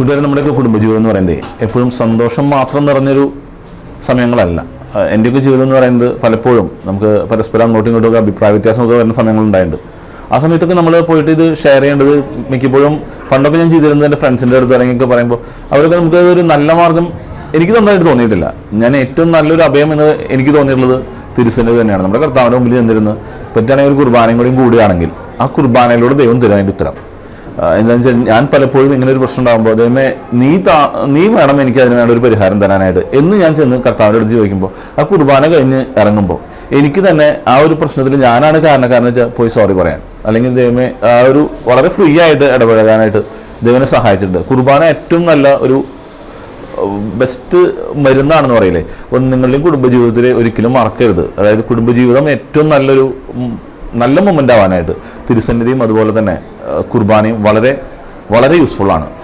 കൂട്ടുകാരെ നമ്മുടെയൊക്കെ കുടുംബജീവിതം എന്ന് പറയുന്നത് എപ്പോഴും സന്തോഷം മാത്രം നിറഞ്ഞൊരു സമയങ്ങളല്ല. എന്റെയൊക്കെ ജീവിതം എന്ന് പറയുന്നത് പലപ്പോഴും നമുക്ക് പരസ്പരം അങ്ങോട്ടും ഇങ്ങോട്ടും ഒക്കെ അഭിപ്രായ വ്യത്യാസമൊക്കെ വരുന്ന സമയങ്ങളുണ്ടായിട്ടുണ്ട്. ആ സമയത്തൊക്കെ നമ്മൾ പോയിട്ട് ഇത് ഷെയർ ചെയ്യേണ്ടത് മിക്കപ്പോഴും പണ്ടൊക്കെ ഞാൻ ചെയ്തിരുന്നത് എന്റെ ഫ്രണ്ട്സിന്റെ അടുത്ത് അല്ലെങ്കിൽ പറയുമ്പോൾ അവരൊക്കെ നമുക്ക് ഒരു നല്ല മാർഗം എനിക്ക് നന്നായിട്ട് തോന്നിയിട്ടില്ല. ഞാൻ ഏറ്റവും നല്ലൊരു അഭയം എന്ന് എനിക്ക് തോന്നിയിട്ടുള്ളത് തിരുസന്നിധി തന്നെയാണ്. നമ്മുടെ കർത്താവിന്റെ മുമ്പിൽ ചെന്നിരുന്ന് പറ്റുകയാണെങ്കിൽ ഒരു കുർബാനയും കൂടിയും കൂടുകയാണെങ്കിൽ ആ കുർബാനയിലൂടെ ദൈവം തരും ഉത്തരം. എന്താണെന്ന് വെച്ചാൽ ഞാൻ പലപ്പോഴും ഇങ്ങനെ ഒരു പ്രശ്നം ഉണ്ടാകുമ്പോൾ ദൈവമേ നീ താ നീ വേണം എനിക്ക് അതിന് വേണ്ട ഒരു പരിഹാരം തരാനായിട്ട്. എന്ന് ഞാൻ ചെന്ന് കർത്താവിന്റെ അടുത്ത് ചോദിക്കുമ്പോൾ ആ കുർബാന കഴിഞ്ഞ് ഇറങ്ങുമ്പോൾ എനിക്ക് തന്നെ ആ ഒരു പ്രശ്നത്തിൽ ഞാനാണ് കാരണക്കാരൻ വെച്ചാൽ പോയി സോറി പറയാൻ. അല്ലെങ്കിൽ ദൈവമേ ആ ഒരു വളരെ ഫ്രീ ആയിട്ട് ഇടപഴകാനായിട്ട് ദൈവനെ സഹായിച്ചിട്ടുണ്ട്. കുർബാന ഏറ്റവും നല്ല ഒരു ബെസ്റ്റ് മരുന്നാണെന്ന് പറയില്ലേ? അപ്പം നിങ്ങളുടെയും കുടുംബജീവിതത്തിൽ ഒരിക്കലും മറക്കരുത്. അതായത് കുടുംബജീവിതം ഏറ്റവും നല്ലൊരു നല്ല മൊമെന്റ് ആവാനായിട്ട് തിരുസന്നിധിയും അതുപോലെ തന്നെ കുർബാനയും വളരെ വളരെ യൂസ്ഫുള്ളാണ്